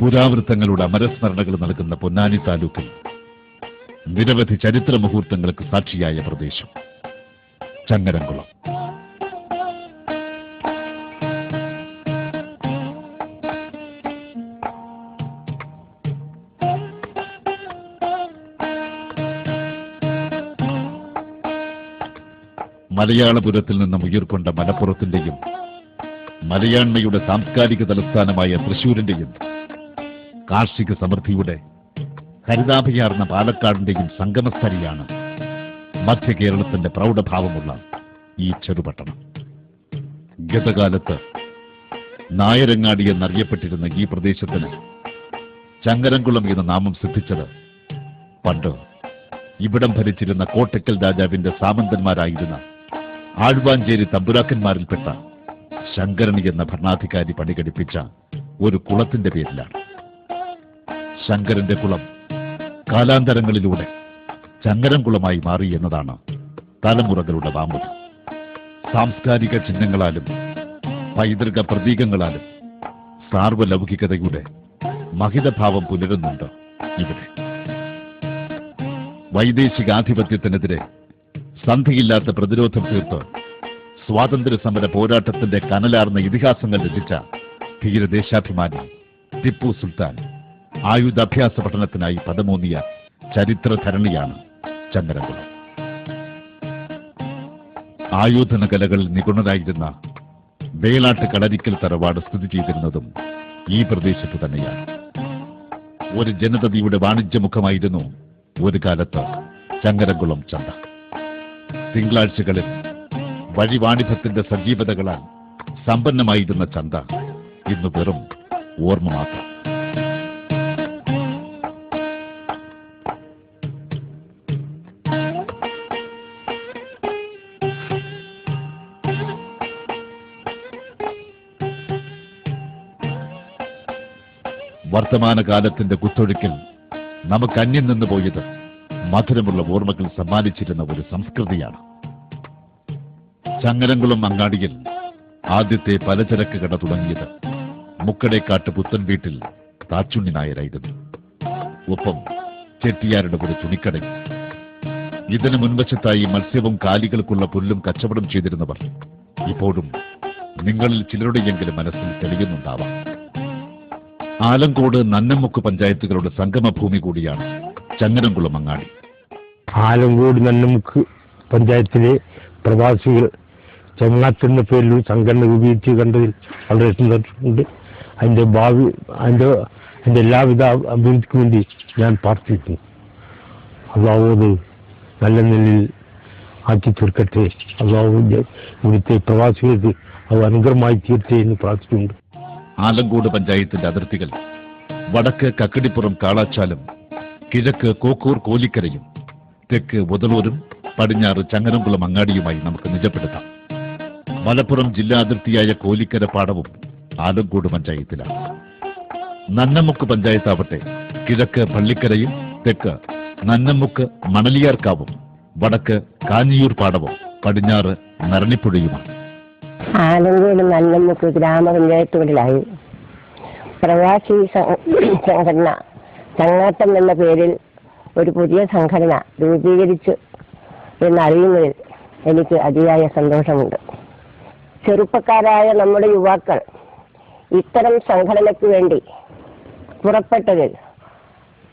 പുരാവൃത്തങ്ങളുടെ അമരസ്മരണകൾ നൽകുന്ന പൊന്നാനി താലൂക്കിൽ നിരവധി ചരിത്ര മുഹൂർത്തങ്ങൾക്ക് സാക്ഷിയായ പ്രദേശം ചങ്ങരംകുളം. മലയാളപുരത്തിൽ നിന്നും ഉയർക്കൊണ്ട മലപ്പുറത്തിന്റെയും മലയാണ്മയുടെ സാംസ്കാരിക തലസ്ഥാനമായ തൃശൂരിന്റെയും കാർഷിക സമൃദ്ധിയുടെ ഹരിതാഭയാർന്ന പാലക്കാടിന്റെയും സംഗമസ്ഥലിയാണ് മധ്യ കേരളത്തിന്റെ പ്രൗഢഭാവമുള്ള ഈ ചെറുപട്ടണം. ഗതകാലത്ത് നായരങ്ങാടി എന്നറിയപ്പെട്ടിരുന്ന ഈ പ്രദേശത്തിന് ചങ്ങരംകുളം എന്ന നാമം സിദ്ധിച്ചത് പണ്ട് ഇവിടം ഭരിച്ചിരുന്ന കോട്ടക്കൽ രാജാവിന്റെ സാമന്തന്മാരായിരുന്ന ആഴ്വാഞ്ചേരി തമ്പുരാക്കന്മാരിൽപ്പെട്ട ശങ്കരൻ എന്ന ഭരണാധികാരി പണികടിപ്പിച്ച ഒരു കുളത്തിന്റെ പേരിലാണ്. ശങ്കരന്റെ കുളം. കാലാന്തരങ്ങളിലൂടെ ചങ്ങരംകുളമായി മാറി എന്നതാണ് തലമുറകളുടെ വാമത് സാംസ്കാരിക ചിഹ്നങ്ങളാലും പൈതൃക പ്രതീകങ്ങളാലും സാർവലൗകികതയുടെ മഹിതഭാവം പുലരുന്നുണ്ട് ഇവിടെ. വൈദേശികാധിപത്യത്തിനെതിരെ സന്ധിയില്ലാത്ത പ്രതിരോധം തീർത്ത് സ്വാതന്ത്ര്യ സമര പോരാട്ടത്തിന്റെ കനലാർന്ന ഇതിഹാസങ്ങൾ രചിച്ച ധീരദേശാഭിമാനി ടിപ്പു സുൽത്താൻ. ആയുധാഭ്യാസ പഠനത്തിനായി പദമൂന്നിയ ചരിത്രധരണിയാണ് ചന്ദ്രകുളം ആയോധന കലകളിൽ നിപുണരായിരുന്ന വേളാട്ട് കളരിക്കൽ തറവാട് സ്ഥിതി ചെയ്തിരുന്നതും ഈ പ്രദേശത്ത് തന്നെയാണ്. ഒരു ജനതയുടെ വാണിജ്യമുഖമായിരുന്നു ഒരു കാലത്ത് ചങ്ങരംകുളം ചന്ത. തിങ്കളാഴ്ചകളിൽ വഴിവാണിഭത്തിന്റെ സജീവതകളാൽ സമ്പന്നമായിരുന്ന ചന്ത ഇന്ന് വെറും ഓർമ്മ മാത്രം. വർത്തമാനകാലത്തിന്റെ കുത്തൊഴുക്കിൽ നമുക്ക് അന്യം നിന്ന് പോയത് മധുരമുള്ള ഓർമ്മകൾ സമ്മാനിച്ചിരുന്ന ഒരു സംസ്കൃതിയാണ്. ചങ്ങലംകുളം അങ്ങാടിയിൽ ആദ്യത്തെ പലചരക്ക് കട തുടങ്ങിയത് മുക്കടേക്കാട്ട് പുത്തൻ വീട്ടിൽ താച്ചുണ്ണി നായരായിരുന്നു. ഒപ്പം ചെട്ടിയാരുടെ ഒരു തുണിക്കടയും. ഇതിന് മുൻവശത്തായി മത്സ്യവും കാലികൾക്കുള്ള പുല്ലും കച്ചവടം ചെയ്തിരുന്നവർ ഇപ്പോഴും നിങ്ങളിൽ ചിലരുടെയെങ്കിലും മനസ്സിൽ തെളിയുന്നുണ്ടാവാം. ആലങ്കോട് നന്നമുക്ക് പഞ്ചായത്തുകളുടെ സംഗമ ഭൂമി കൂടിയാണ് ചങ്ങനംകുളം അങ്ങാടി. ആലങ്കോട് നന്നമുക്ക് പഞ്ചായത്തിലെ പ്രവാസികൾ ചങ്ങാത്തെന്ന പേരിൽ സംഘടന രൂപീകരിച്ച് കണ്ടതിൽ വളരെ സന്തോഷമുണ്ട്. അതിന്റെ ഭാവി അതിന്റെ അതിന്റെ എല്ലാവിധ അഭിവൃദ്ധിക്ക് വേണ്ടി ഞാൻ പ്രാർത്ഥിക്കുന്നു. അള്ളാഹുവത് നല്ല നിലയിൽ ആക്കി തീർക്കട്ടെ. അള്ളാഹു ഇവിടുത്തെ പ്രവാസികൾക്ക് അത് അനുഗ്രഹമായി തീർച്ചയായും പ്രാർത്ഥിക്കുന്നുണ്ട് ആലങ്കോട് പഞ്ചായത്തിന്റെ അതിർത്തികൾ വടക്ക് കക്കടിപ്പുറം കാളാച്ചാലും കിഴക്ക് കോക്കൂർ കോലിക്കരയും തെക്ക് ഉദലൂരും പടിഞ്ഞാറ് ചങ്ങരംകുളം അങ്ങാടിയുമായി നമുക്ക് നിജപ്പെടുത്താം. മലപ്പുറം ജില്ലാ അതിർത്തിയായ കോലിക്കര പാടവും ആലങ്കോട് പഞ്ചായത്തിലാണ്. നന്നമുക്ക് പഞ്ചായത്താവട്ടെ കിഴക്ക് പള്ളിക്കരയും തെക്ക് നന്നമുക്ക് മണലിയാർക്കാവും വടക്ക് കാഞ്ഞിയൂർ പാടവും പടിഞ്ഞാറ് നരണിപ്പുഴയുമാണ്. ആലങ്കോട് നല്ലമുക്ക് ഗ്രാമപഞ്ചായത്തുകളിലായി. പ്രവാസി സംഘടന ചങ്ങാട്ടം എന്ന പേരിൽ ഒരു പുതിയ സംഘടന രൂപീകരിച്ചു എന്നറിയുന്നതിൽ എനിക്ക് അതിയായ സന്തോഷമുണ്ട്. ചെറുപ്പക്കാരായ നമ്മുടെ യുവാക്കൾ ഇത്തരം സംഘടനയ്ക്ക് വേണ്ടി പുറപ്പെട്ടതിൽ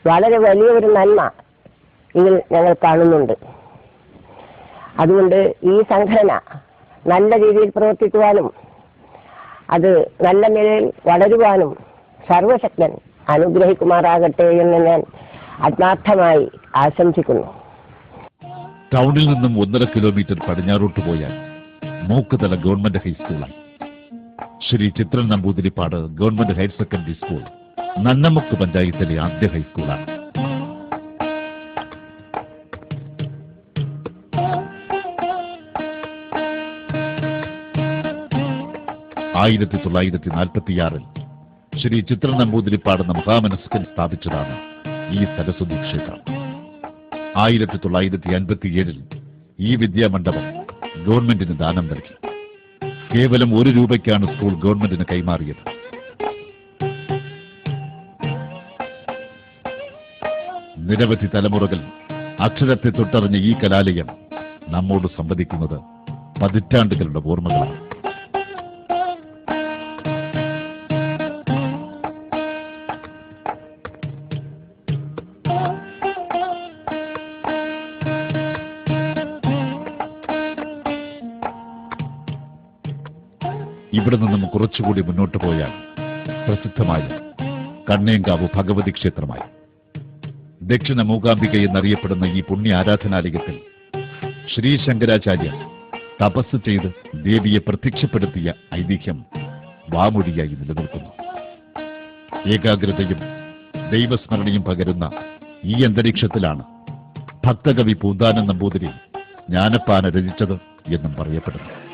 വളരെ വലിയൊരു നന്മ ഇതിൽ ഞങ്ങൾ കാണുന്നുണ്ട്. അതുകൊണ്ട് ഈ സംഘടന നല്ല രീതിയിൽ പ്രവർത്തിക്കുവാനും അത് നല്ല നിലയിൽ വളരുവാനും സർവശക്തൻ അനുഗ്രഹിക്കുമാറാകട്ടെ എന്ന് ഞാൻ ആത്മാർത്ഥമായി ആശംസിക്കുന്നു. ടൗണിൽ നിന്നും ഒന്നര കിലോമീറ്റർ പടിഞ്ഞാറോട്ട് പോയാൽ Mookkuthala government ഹൈസ്കൂളാണ് Sree Chithran Namboothiripad government higher secondary school Nannamukku പഞ്ചായത്തിലെ ആദ്യ ഹൈസ്കൂളാണ് ആയിരത്തി തൊള്ളായിരത്തി നാൽപ്പത്തിയാറിൽ ശ്രീ ചിത്ര നമ്പൂതിരിപ്പാട് എന്ന മഹാമനസ്കൻ സ്ഥാപിച്ചതാണ് ഈ സരസ്വതി ക്ഷേത്രം. ആയിരത്തി തൊള്ളായിരത്തി അൻപത്തിയേഴിൽ ഈ വിദ്യാമണ്ഡപം ഗവൺമെന്റിന് ദാനം നൽകി. കേവലം ഒരു രൂപയ്ക്കാണ് സ്കൂൾ ഗവൺമെന്റിന് കൈമാറിയത്. നിരവധി തലമുറകൾ അക്ഷരത്തെ തൊട്ടറിഞ്ഞ ഈ കലാലയം നമ്മോട് സംവദിക്കുന്നത് പതിറ്റാണ്ടുകളുടെ ഓർമ്മകളാണ്. ഇവിടെ നിന്നും കുറച്ചുകൂടി മുന്നോട്ട് പോയാൽ പ്രസിദ്ധമായ കണ്ണേങ്കാവ് ഭഗവതി ക്ഷേത്രമായി. ദക്ഷിണ മൂകാംബിക എന്നറിയപ്പെടുന്ന ഈ പുണ്യ ആരാധനാലയത്തിൽ ശ്രീ ശങ്കരാചാര്യ തപസ് ചെയ്ത് ദേവിയെ പ്രത്യക്ഷപ്പെടുത്തിയ ഐതിഹ്യം വാമൊഴിയായി നിലനിൽക്കുന്നു. ഏകാഗ്രതയും ദൈവസ്മരണയും പകരുന്ന ഈ അന്തരീക്ഷത്തിലാണ് ഭക്തകവി പൂന്താനൻ നമ്പൂതിരി ജ്ഞാനപ്പാന രചിച്ചത് എന്നും പറയപ്പെടുന്നു.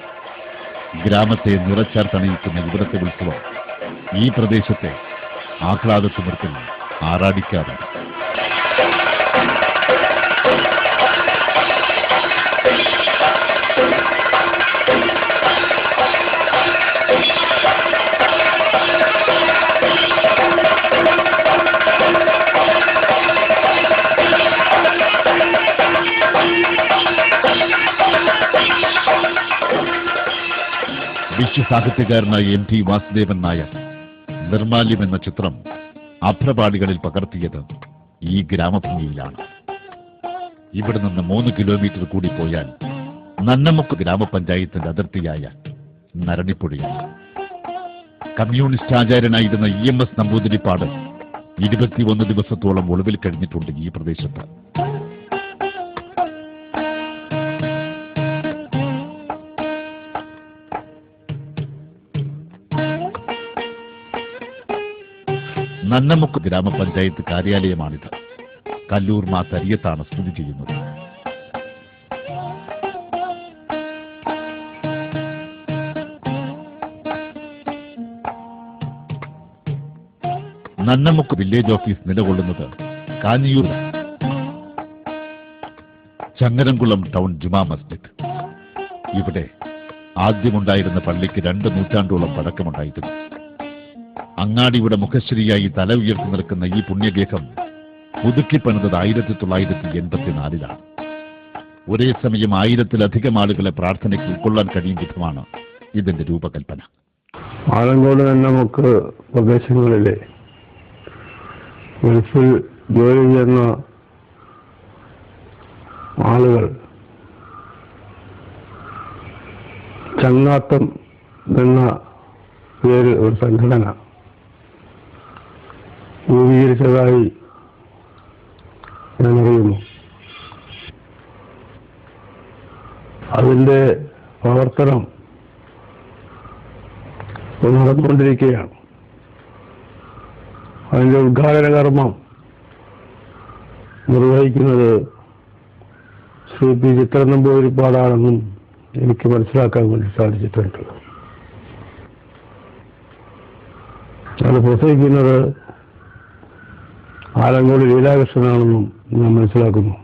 ഗ്രാമത്തെ നിറച്ചാർത്തണയിക്കുന്ന ഇവിടത്തെ ഉത്സവം ഈ പ്രദേശത്തെ ആഹ്ലാദ ആഹ്ലാദത്തിമിർത്തിൽ ആറാടിക്കാറുണ്ട്. വിശ്വസാഹിത്യകാരനായ എം ടി വാസുദേവൻ നായർ നിർമാല്യം എന്ന ചിത്രം അഭ്രപാടികളിൽ പകർത്തിയത് ഈ ഗ്രാമഭംഗിയിലാണ്. ഇവിടെ നിന്ന് മൂന്ന് കിലോമീറ്റർ കൂടി പോയാൽ നന്നമുക്ക് ഗ്രാമപഞ്ചായത്തിന്റെ അതിർത്തിയായ നരണിപ്പുഴയാണ്. കമ്മ്യൂണിസ്റ്റ് ആചാര്യനായിരുന്ന ഇ എം എസ് നമ്പൂതിരിപ്പാട് ഇരുപത്തിയൊന്ന് ദിവസത്തോളം ഒളിവിൽ കഴിഞ്ഞിട്ടുണ്ട് ഈ പ്രദേശത്ത്. നന്നമുക്ക് ഗ്രാമപഞ്ചായത്ത് കാര്യാലയമാണിത്. കല്ലൂർ മാ തരിയത്താണ് സ്ഥിതി ചെയ്യുന്നത് നന്നമുക്ക് വില്ലേജ് ഓഫീസ് നിലകൊള്ളുന്നത് കാഞ്ഞിയൂർ ചങ്ങരംകുളം ടൗൺ ജുമാ മസ്ജിദ്. ഇവിടെ ആദ്യമുണ്ടായിരുന്ന പള്ളിക്ക് രണ്ട് നൂറ്റാണ്ടോളം പഴക്കമുണ്ടായിരുന്നു. അങ്ങാടിയുടെ മുഖശ്രീയായി തല ഉയർത്തി നിൽക്കുന്ന ഈ പുണ്യഗേഹം പുതുക്കിപ്പണിതത് ആയിരത്തി തൊള്ളായിരത്തി എൺപത്തിനാലിലാണ് ഒരേ സമയം ആയിരത്തിലധികം ആളുകളെ പ്രാർത്ഥനയ്ക്ക് ഉൾക്കൊള്ളാൻ കഴിയും വിധമാണ് ഇതിന്റെ രൂപകൽപ്പന. ആലങ്കോട് തന്നെ നമുക്ക് പ്രദേശങ്ങളിലെ ഗൾഫിൽ ജോലി ചെയ്യുന്ന ആളുകൾ ചങ്ങാത്തം എന്ന പേര് ഒരു സംഘടന രൂപീകരിച്ചതായി ഞാൻ അറിയുന്നു. അതിന്റെ പ്രവർത്തനം നടന്നുകൊണ്ടിരിക്കുകയാണ്. അതിന്റെ ഉദ്ഘാടന കർമ്മം നിർവഹിക്കുന്നത് ശ്രീ പി ചിത്രനമ്പൂതിരിപ്പാടാണെന്നും എനിക്ക് മനസ്സിലാക്കാൻ വേണ്ടി സാധിച്ചിട്ടുണ്ട്. അത് പ്രസംഗിക്കുന്നത് ആലങ്കോട് ലീലാകൃഷ്ണനാണെന്നും ഞാൻ മനസ്സിലാക്കുന്നു.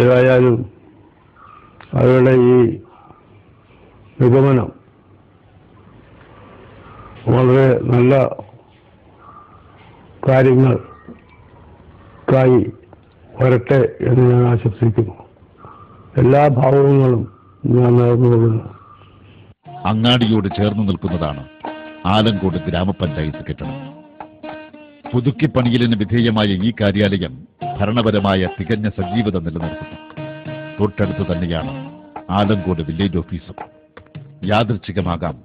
ഏതായാലും അവരുടെ ഈ നിഗമനം വളരെ നല്ല കാര്യങ്ങൾക്കായി വരട്ടെ എന്ന് ഞാൻ ആശംസിക്കുന്നു. എല്ലാ ഭാവങ്ങളും ഞാൻ നേർന്നുകൊള്ളുന്നു. അങ്ങാടിയോട് ചേർന്ന് നിൽക്കുന്നതാണ് ആലങ്കോട് ഗ്രാമപഞ്ചായത്ത് കെട്ടിടം. പുതുക്കിപ്പണിയലിന് വിധേയമായ ഈ കാര്യാലയം ഭരണപരമായ തികഞ്ഞ സജീവത നിലനിർത്തുന്നു. തൊട്ടടുത്ത് തന്നെയാണ് ആലങ്കോട് വില്ലേജ് ഓഫീസും. യാദൃച്ഛികമാകാം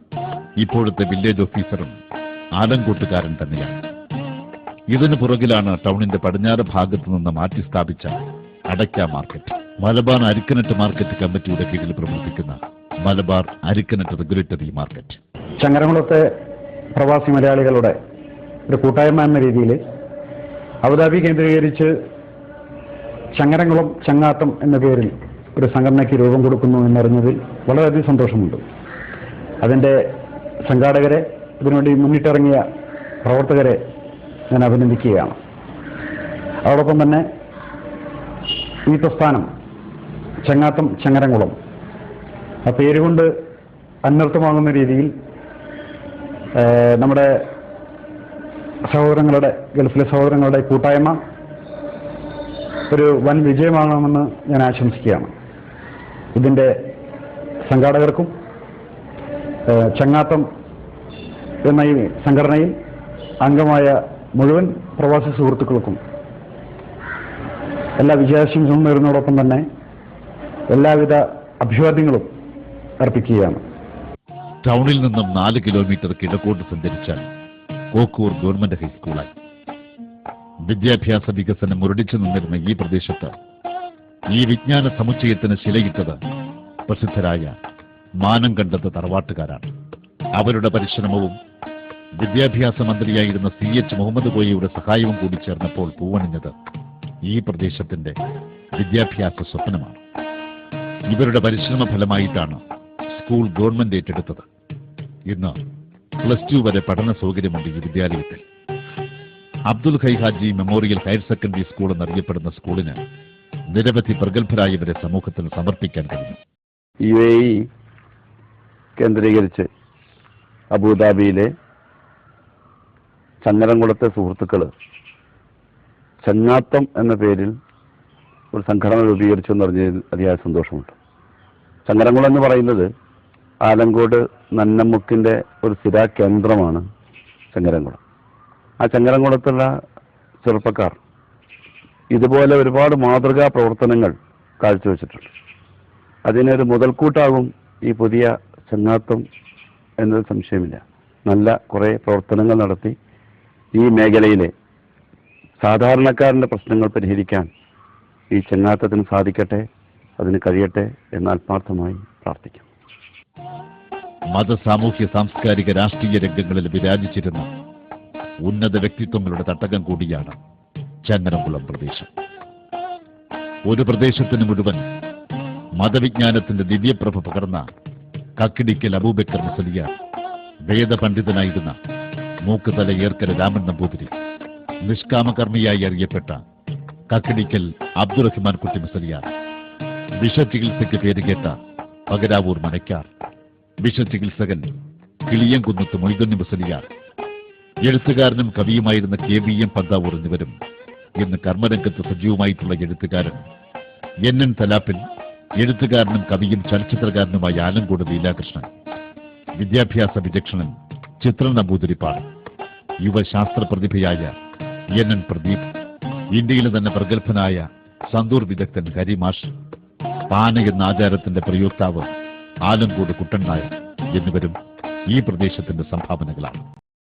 ഇപ്പോഴത്തെ വില്ലേജ് ഓഫീസറും ആലങ്കോട്ടുകാരൻ തന്നെയാണ്. ഇതിനു പുറകിലാണ് ടൗണിന്റെ പടിഞ്ഞാറ് ഭാഗത്തു നിന്ന് മാറ്റി സ്ഥാപിച്ച അടയ്ക്ക മാർക്കറ്റ്. മലബാർ അരിക്കനറ്റ് മാർക്കറ്റ് കമ്മിറ്റിയുടെ കീഴിൽ പ്രവർത്തിക്കുന്ന മലബാർ അരിക്കനറ്റ് റെഗുലേറ്ററി മാർക്കറ്റ്. ചങ്ങരംകുളത്തെ പ്രവാസി മലയാളികളുടെ ഒരു കൂട്ടായ്മ എന്ന രീതിയിൽ അബുദാബി കേന്ദ്രീകരിച്ച് ചങ്ങരംകുളം ചങ്ങാത്തം എന്ന പേരിൽ ഒരു സംഘടനയ്ക്ക് രൂപം കൊടുക്കുന്നു എന്നറിഞ്ഞതിൽ വളരെയധികം സന്തോഷമുണ്ട്. അതിന്റെ സംഘാടകരെ ഇതിനുവേണ്ടി മുന്നിട്ടിറങ്ങിയ പ്രവർത്തകരെ ഞാൻ അഭിനന്ദിക്കുകയാണ്. അതോടൊപ്പം തന്നെ ഈ പ്രസ്ഥാനം ചങ്ങാത്തം ചങ്ങരംകുളം ആ പേരുകൊണ്ട് അന്വർത്ഥമാകുന്ന രീതിയിൽ നമ്മുടെ സഹോദരങ്ങളുടെ ഗൾഫിലെ സഹോദരങ്ങളുടെ കൂട്ടായ്മ ഒരു വൻ വിജയമാകണമെന്ന് ഞാൻ ആശംസിക്കുകയാണ്. ഇതിന്റെ സംഘാടകർക്കും ചങ്ങാത്തം എന്ന ഈ സംഘടനയിൽ അംഗമായ മുഴുവൻ പ്രവാസി സുഹൃത്തുക്കൾക്കും എല്ലാ വിജയാശംസകളും നേരുന്നതോടൊപ്പം തന്നെ എല്ലാവിധ അഭിവാദ്യങ്ങളും അർപ്പിക്കുകയാണ്. ടൗണിൽ നിന്നും നാല് കിലോമീറ്റർ കിഴക്കോട്ട് സഞ്ചരിച്ചാൽ കോക്കൂർ ഗവൺമെന്റ് ഹൈസ്കൂളായി. വിദ്യാഭ്യാസ വികസനം മുരടിച്ചു നിന്നിരുന്ന ഈ പ്രദേശത്ത് ഈ വിജ്ഞാന സമുച്ചയത്തിന് ശിലയിട്ടത് പ്രസിദ്ധരായ മാനം കണ്ടത് തറവാട്ടുകാരാണ്. അവരുടെ പരിശ്രമവും വിദ്യാഭ്യാസ മന്ത്രിയായിരുന്ന സി എച്ച് മുഹമ്മദ് കോയയുടെ സഹായവും കൂടി ചേർന്നപ്പോൾ പൂവണിഞ്ഞത് ഈ പ്രദേശത്തിന്റെ വിദ്യാഭ്യാസ സ്വപ്നമാണ്. ഇവരുടെ പരിശ്രമ ഫലമായിട്ടാണ് സ്കൂൾ ഗവൺമെന്റ് ഏറ്റെടുത്തത്. ഇന്ന് പ്ലസ് ടു വരെ പഠന സൗകര്യമുണ്ട് ഈ വിദ്യാലയത്തിൽ. Abdul Khaihaji memorial higher secondary school എന്നറിയപ്പെടുന്ന സ്കൂളിന് നിരവധി പ്രഗത്ഭരായവരെ സമൂഹത്തിന് സമർപ്പിക്കാൻ കഴിഞ്ഞു. യു എ ഇ കേന്ദ്രീകരിച്ച് അബുദാബിയിലെ ചങ്ങരംകുളത്തെ സുഹൃത്തുക്കൾ ചങ്ങാത്തം എന്ന പേരിൽ ഒരു സംഘടന രൂപീകരിച്ചു എന്ന് അതിയായ സന്തോഷമുണ്ട്. ചങ്ങരംകുളം എന്ന് പറയുന്നത് ആലങ്കോട് നന്നമുക്കിന്റെ ഒരു സ്ഥിര കേന്ദ്രമാണ് ചങ്ങരംകുളം. ആ ചങ്ങരംകുളത്തുള്ള ചെറുപ്പക്കാർ ഇതുപോലെ ഒരുപാട് മാതൃകാ പ്രവർത്തനങ്ങൾ കാഴ്ചവെച്ചിട്ടുണ്ട്. അതിനൊരു മുതൽക്കൂട്ടാകും ഈ പുതിയ ചങ്ങാത്തം എന്നത് സംശയമില്ല. നല്ല കുറേ പ്രവർത്തനങ്ങൾ നടത്തി ഈ മേഖലയിലെ സാധാരണക്കാരന്റെ പ്രശ്നങ്ങൾ പരിഹരിക്കാൻ ഈ ചങ്ങാത്തത്തിന് സാധിക്കട്ടെ അതിന് കഴിയട്ടെ എന്ന് ആത്മാർത്ഥമായി പ്രാർത്ഥിക്കും മത സാമൂഹ്യ സാംസ്കാരിക രാഷ്ട്രീയ രംഗങ്ങളിൽ വിരാജിച്ചിരുന്ന ഉന്നത വ്യക്തിത്വങ്ങളുടെ തട്ടകം കൂടിയാണ് ചങ്ങനംകുളം പ്രദേശം. ഒരു പ്രദേശത്തിന് മുഴുവൻ മതവിജ്ഞാനത്തിന്റെ ദിവ്യപ്രഭ പകർന്ന കക്കിടിക്കൽ അബൂബക്കർ മുസലിയാർ വേദപണ്ഡിതനായിരുന്ന മൂക്കുതല ഏർക്കര രാമൻ നമ്പൂതിരി നിഷ്കാമകർമ്മിയായി അറിയപ്പെട്ട കക്കിടിക്കൽ അബ്ദുറഹ്മാൻ കുട്ടി മുസലിയാർ വിഷചികിത്സയ്ക്ക് പേരുകേട്ട പകരാവൂർ മനയ്ക്കാർ വിഷചികിത്സകൻ കിളിയംകുന്നത്ത് മൊയ്തുണ്ണി മുസലിയാർ എഴുത്തുകാരനും കവിയുമായിരുന്ന കെ വി എം പന്താവൂർ എന്നിവരും ഇന്ന് കർമ്മരംഗത്ത് സജീവമായിട്ടുള്ള എഴുത്തുകാരൻ. എൻ എൻ തലാപ്പിൽ എഴുത്തുകാരനും കവിയും ചലച്ചിത്രകാരനുമായ ആലങ്കോട് ലീലാകൃഷ്ണൻ. വിദ്യാഭ്യാസ വിചക്ഷണൻ ചിത്ര നമ്പൂതിരിപ്പാട്. യുവശാസ്ത്ര പ്രതിഭയായ എൻ എൻ പ്രദീപ്. ഇന്ത്യയിലെ തന്നെ പ്രഗത്ഭനായ സന്തൂർ വിദഗ്ധൻ ഹരിമാഷ്. പാന എന്ന ആചാരത്തിന്റെ പ്രയോക്താവ് ആലങ്കോട് കുട്ടൻ നായർ എന്നിവരും ഈ പ്രദേശത്തിന്റെ സംഭാവനകളാണ്.